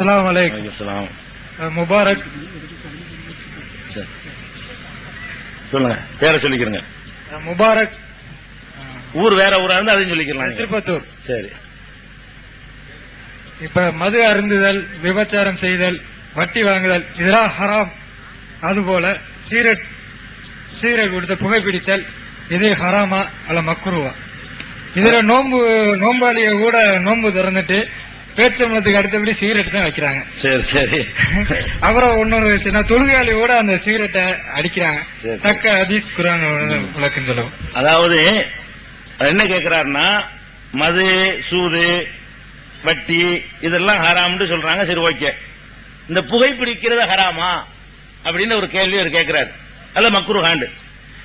அலைக்கும் வலைக்கம். அஹ் முபாரக். சொல்லுங்க. பேரை சொல்லிக்கிறங்க. முபாரக். ஊர் வேற ஊரா இருந்தா அதையும் சொல்லிக்கலாம். திருப்பத்தூர். சரி. இப்ப மது அருந்துதல் விபச்சாரம் செய்தல் வட்டி வாங்குதல் இதெல்லாம் ஹராம். அதுபோல சீரட் சீரட் கொடுத்த புகைப்பிடித்தல் இது ஹராமா அல்ல மக்குருவா இதுல நோன்பு நோம்பாளிய கூட நோன்பு திறந்துட்டு பேச்சம்பளத்துக்கு அடுத்தபடி சிகரெட் தான் வைக்கிறாங்க. சரி சரி. அப்புறம் இன்னொரு விஷயம்னா தொழுகையாளி கூட அந்த சிகரெட்டை அடிக்கிறாங்க. தக்க ஹதீஸ் குரான் விளக்கம் சொல்லுவோம். அதாவது என்ன கேக்குறாருன்னா மது சூது வட்டி இதெல்லாம் ஹராம்னு சொல்றாங்க. சரி ஓகே. இந்த புகைப்பிடிக்கிறது ஹராமா? அப்படின்னு ஒரு கேள்வி அவர் கேட்கிறாரு அல்ல மக்குரு ஹாண்டு.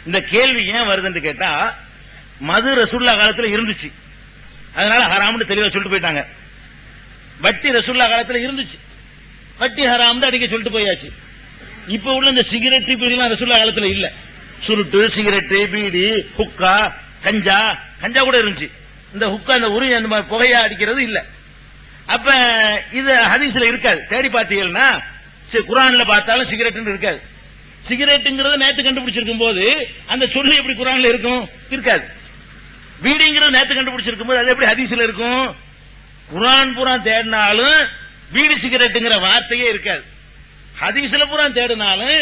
இந்த கேள்வி ஏன் வருதுன்னு கேட்டா மது ரசுல்லா காலத்துல இருந்துச்சு. அதனால ஹராம்னு தெளிவா சொல்லிட்டு போயிட்டாங்க. வட்டி ரசுல்லா காலத்தில் இருந்துச்சு. வட்டி ஹராம் அடிக்க சொல்லிட்டு போயாச்சு. இப்ப உள்ள இந்த சிகரெட் இப்படிலாம் ரசுல்லா காலத்தில் இல்ல. சுருட்டு சிகரெட்டு பீடி ஹுக்கா கஞ்சா கஞ்சா கூட இருந்துச்சு. இந்த ஹுக்கா இந்த உரி அந்த மாதிரி புகையா அடிக்கிறது இல்ல. அப்ப இது ஹதீஸ்ல இருக்காது. தேடி பார்த்தீங்கன்னா சரி, குரான்ல பார்த்தாலும் சிகரெட்னு இருக்காது. சிகரெட்டுங்கிறத நேத்து கண்டுபிடிச்சிருக்கும் போது அந்த சொல்லு எப்படி குரான்ல இருக்கும்? இருக்காது. வீடுங்கிறது நேத்து கண்டுபிடிச்சிருக்கும் போது அது எப்படி ஹதீஸ்ல இருக்கும்? குரான் பூரா தேடினாலும் வீடு சிகரெட்டுங்கிற வார்த்தையே இருக்காது. ஹதீஸ்ல பூரா தேடினாலும்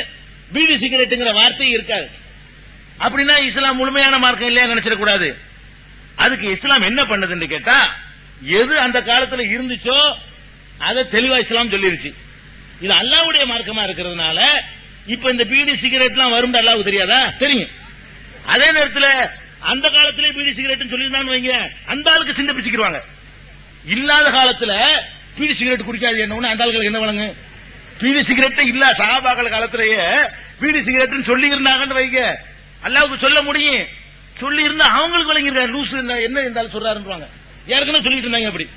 வீடு சிகரெட்டுங்கிற வார்த்தையே இருக்காது. அப்படின்னா இஸ்லாம் முழுமையான மார்க்கம் இல்லையா நினைச்சிடக்கூடாது அதுக்கு இஸ்லாம் என்ன பண்ணுதுன்னு கேட்டா எது அந்த காலத்துல இருந்துச்சோ அதை தெளிவா இஸ்லாம் சொல்லிருச்சு. இது அல்லாவுடைய மார்க்கமா இருக்கிறதுனால இப்ப இந்த பீடி சிகரெட்லாம் வரும் அல்லாவுக்கு தெரியாதா? தெரியும். அதே நேரத்தில் அந்த காலத்திலே பீடி சிகரெட் சொல்லியிருந்தான்னு வைங்க அந்த ஆளுக்கு சின்ன பிச்சுக்கிடுவாங்க. இல்லாத காலத்துல பீடி சிகரெட் குடிக்காது என்ன அந்த ஆளுகளுக்கு என்ன வழங்கு? பீடி சிகரெட் இல்ல. சஹாபாக்கள் காலத்திலேயே பீடி சிகரெட்னு சொல்லி இருந்தாங்கன்னு வைங்க. அல்லாவுக்கு சொல்ல முடியும். சொல்லி இருந்தா அவங்களுக்கு விளங்கிருக்காரு லூஸ் என்ன- என்ன இருந்தாலும் சொல்றாருன்றாங்க. ஏற்கனவே சொல்லிட்டு இருந்தாங்க அப்படி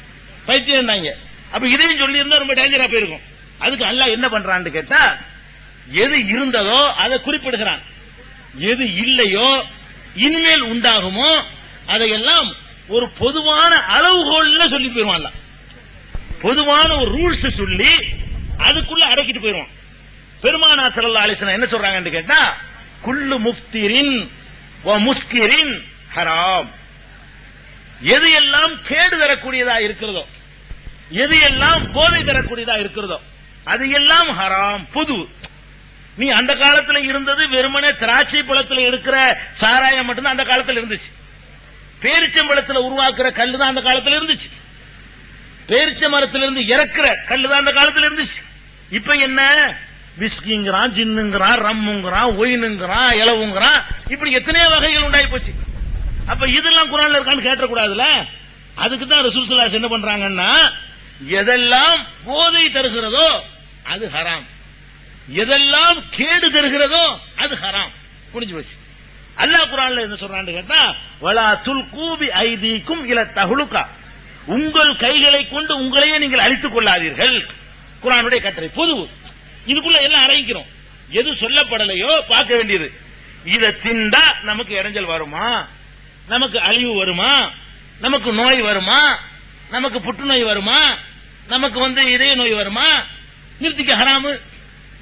பைத்தியம் இருந்தாங்க. அப்ப இதையும் சொல்லி இருந்தா ரொம்ப டேஞ்சரா போயிருக்கும். அதுக்கு அல்லாஹ் என்ன பண்றான்னு கேட்டா எது இருந்ததோ அதை குறிப்பிடுகிறான். எது இல்லையோ இனிமேல் உண்டாகுமோ அதையெல்லாம் ஒரு பொதுவான அளவுகோல்ல சொல்லி போயிருவான் பொதுவான ஒரு ரூல்ஸ் சொல்லி அதுக்குள்ள அடக்கிட்டு போயிருவான். பெருமானா ஸல்லல்லாஹு ஆலோசனை என்ன சொல்றாங்கன்னு கேட்டா குல்லு முஃப்திரின் முஸ்கிரின் ஹராம். எது எல்லாம் கேடு தரக்கூடியதா இருக்கிறதோ எது எல்லாம் போதை தரக்கூடியதா இருக்கிறதோ அது எல்லாம் ஹராம் புது. நீ அந்த காலத்துல இருந்தது வெறுமனே திராட்சை பழத்துல இருக்கிற சாராயம் மட்டும்தான் அந்த காலத்துல இருந்துச்சு. பேரிச்சம்பழத்துல உருவாக்குற கல்லு தான் அந்த காலத்துல இருந்துச்சு. பேரிச்ச மரத்திலிருந்து இறக்குற கல்லு தான் அந்த காலத்துல இருந்துச்சு. இப்ப என்ன? விஸ்கிங்கிறான் ஜின்னுங்கிறான் ரம்முங்கிறான் ஒயினுங்கிறான் இலவுங்கிறான் இப்படி எத்தனையோ வகைகள் உண்டாகி போச்சு. அப்ப இதெல்லாம் குரான்ல இருக்கான்னு கேட்டக்கூடாதுல அதுக்கு தான் ரசூல் ஸல்லல்லாஹு என்ன பண்றாங்கன்னா எதெல்லாம் போதை தருகிறதோ அது ஹராம். எதெல்லாம் கேடு தருகிறதோ அது ஹராம். புரிஞ்சு போச்சு. அல்லாஹ் குரான்ல என்ன சொல்றான்னு கேட்டா வலா துல்கூபி ஐதீக்கும் இல தகுலுக்கா உங்கள் கைகளை கொண்டு உங்களையே நீங்கள் அழித்துக் கொள்ளாதீர்கள். குரானுடைய கட்டளை பொது இதுக்குள்ள எல்லாம் அடங்கிக்கிறோம். எது சொல்லப்படலையோ பார்க்க வேண்டியது. இதை திண்டா நமக்கு இடைஞ்சல் வருமா? நமக்கு அழிவு வருமா? நமக்கு நோய் வருமா? நமக்கு புற்றுநோய் வருமா? நமக்கு வந்து இதய நோய் வருமா? நிறுத்திக்க ஹராமு.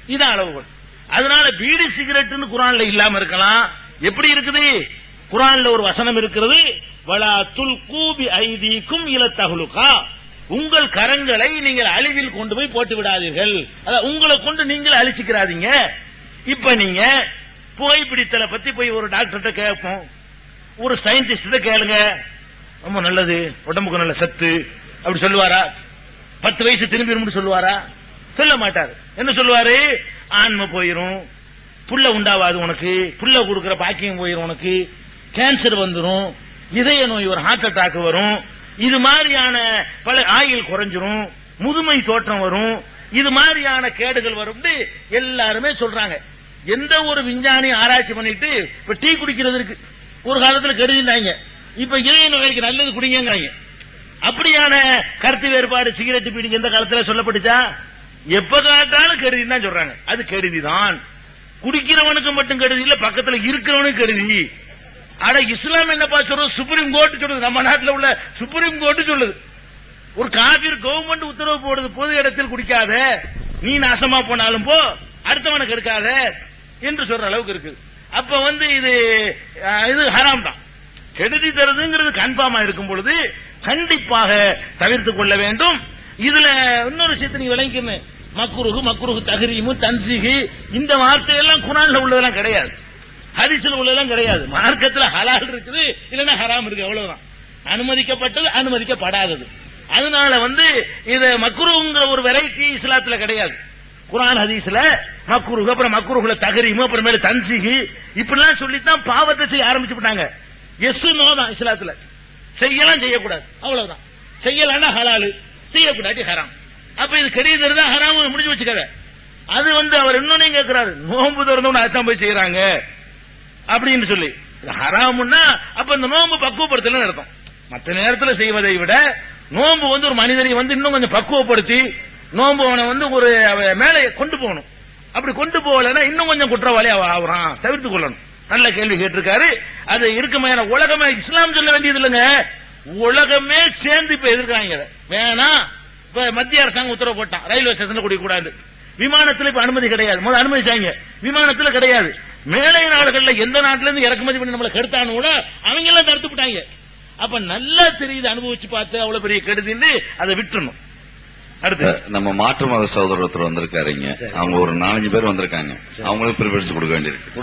இதான் அளவுகள் அதனால பீடி சிகரெட்னு குரான்ல இல்லாம இருக்கலாம். எப்படி இருக்குது? குரான்ல ஒரு வசனம் இருக்கிறது வலா துல் கூபி ஐதீக்கும் இல தகுலுக்கா உங்கள் கரங்களை நீங்கள் அழிவில் கொண்டு போய் போட்டு விடாதீர்கள். அதான் உங்களை கொண்டு நீங்கள் அழிச்சுக்கிறாதீங்க. இப்ப நீங்க புகைப்பிடித்தலை பத்தி போய் ஒரு டாக்டர்கிட்ட கேட்போம். ஒரு சயின்டிஸ்ட கேளுங்க. ரொம்ப நல்லது உடம்புக்கு நல்ல சத்து அப்படி சொல்லுவாரா? பத்து வயசு திரும்பி சொல்லுவாரா? சொல்ல மாட்டாரு. என்ன சொல்லுவாரு? ஆன்மை போயிரும். புள்ள உண்டாவாது உனக்கு புள்ள கொடுக்குற பாக்கியம் போயிடும் உனக்கு கேன்சர் வந்துடும் இதய நோய் ஒரு ஹார்ட் அட்டாக் வரும் இது மாதிரியான பல ஆயில் குறைஞ்சிரும் முதுமை தோற்றம் வரும் இது மாதிரியான கேடுகள் வரும் எல்லாருமே சொல்றாங்க. எந்த ஒரு விஞ்ஞானி ஆராய்ச்சி பண்ணிட்டு இப்ப டீ குடிக்கிறது இருக்கு. ஒரு காலத்துல கெடுதிட்டாங்க இப்ப இதய நோய்க்கு நல்லது குடிங்கிறாங்க அப்படியான கருத்து வேறுபாடு சிகரெட் பீடி எந்த காலத்துல சொல்லப்பட்டுச்சா? எப்ப காலத்தாலும் கெடுதி தான் சொல்றாங்க. அது கருதிதான் குடிக்கிறவனுக்கு மட்டும் கருதி இல்ல பக்கத்துல இருக்கிறவனுக்கு கருதி ஆனா இஸ்லாம் என்னப்பா சொல்றது? சுப்ரீம் கோர்ட் சொல்லுது. நம்ம நாட்டில் உள்ள சுப்ரீம் கோர்ட் சொல்லுது. ஒரு காபீர் கவர்மெண்ட் உத்தரவு போடுது பொது இடத்தில் குடிக்காத. நீ நாசமா போனாலும் போ அடுத்தவனுக்கு எடுக்காத என்று சொல்ற அளவுக்கு இருக்கு. அப்ப வந்து இது இது ஹராம் தான். கெடுதி தருதுங்கிறது கன்ஃபார்மா இருக்கும் பொழுது கண்டிப்பாக தவிர்த்து கொள்ள வேண்டும். இதுல இன்னொரு விஷயத்தை நீங்க விளங்கிக்கணும். மக்குருகு மக்குருகு தகரீமு தன்சீகு இந்த வார்த்தையெல்லாம் குரான்ல உள்ளதெல்லாம் கிடையாது. ஹரிசில் உள்ளதெல்லாம் கிடையாது. மார்க்கத்தில் ஹலால் இருக்குது இல்லைன்னா ஹராம் இருக்கு அவ்வளவுதான். அனுமதிக்கப்பட்டது அனுமதிக்கப்படாதது. அதனால வந்து இது மக்குருங்கிற ஒரு வெரைட்டி இஸ்லாத்துல கிடையாது. குரான் ஹதீஸ்ல மக்குருகு அப்புறம் மக்குருகுல தகரீமு அப்புறமேல தன்சிகி இப்படிலாம் சொல்லித்தான் பாவத்தை செய்ய ஆரம்பிச்சு விட்டாங்க எஸ் நோ தான் இஸ்லாத்துல. செய்யலாம் செய்யக்கூடாது. அவ்வளவுதான். செய்யலாம்னா ஹலாலு. செய்யக்கூடாது ஹராம். அப்ப இது கெரியது தான் ஹராம் முடிஞ்சு வச்சுக்கத அது வந்து அவர் இன்னொன்னு கேட்கிறாரு. நோன்பு திறந்தவன அதான் போய் செய்யறாங்க அப்படின்னு சொல்லி. ஹராமுன்னா அப்ப இந்த நோன்பு பக்குவப்படுத்தல அர்த்தம். மற்ற நேரத்தில் செய்வதை விட நோன்பு வந்து ஒரு மனிதனை வந்து இன்னும் கொஞ்சம் பக்குவப்படுத்தி நோன்பு அவனை வந்து ஒரு அவ- மேலே கொண்டு போகணும். அப்படி கொண்டு போகலைன்னா இன்னும் கொஞ்சம் குற்றவாளி அவ ஆகுறான். தவிர்த்து கொள்ளணும். நல்ல கேள்வி கேட்டிருக்காரு. அது இருக்குமே உலகமே இஸ்லாம் சொல்ல வேண்டியது இல்லைங்க உலகமே சேர்ந்து இப்ப எதிர்க்கிறாங்க வேணாம். மத்திய அரசாங்கம் உத்தரவு போட்டான். ரயில்வே ஸ்டேஷன்ல குடிக்கக்கூடாது. விமானத்துல இப்ப அனுமதி கிடையாது. முதல்ல அனுமதிச்சாங்க விமானத்துல கிடையாது. மேலை நாடுகள்ல எந்த நாட்டுல இருந்து இறக்குமதி பண்ணி நம்மளை கெடுத்தானு கூட அவங்க எல்லாம் தடுத்து விட்டாங்க அப்ப நல்லா தெரியுது அனுபவிச்சு பார்த்து அவ்வளவு பெரிய கெடுதின்னு அதை விட்டுறணும். அடுத்து. நம்ம மாற்று மத சகோதரர் ஒருத்தர் வந்திருக்காருங்க. அவங்க ஒரு நாலஞ்சு பேர் வந்திருக்காங்க. அவங்களுக்கு ப்ரிஃபரன்ஸ் கொடுக்க வேண்டியிருக்கு.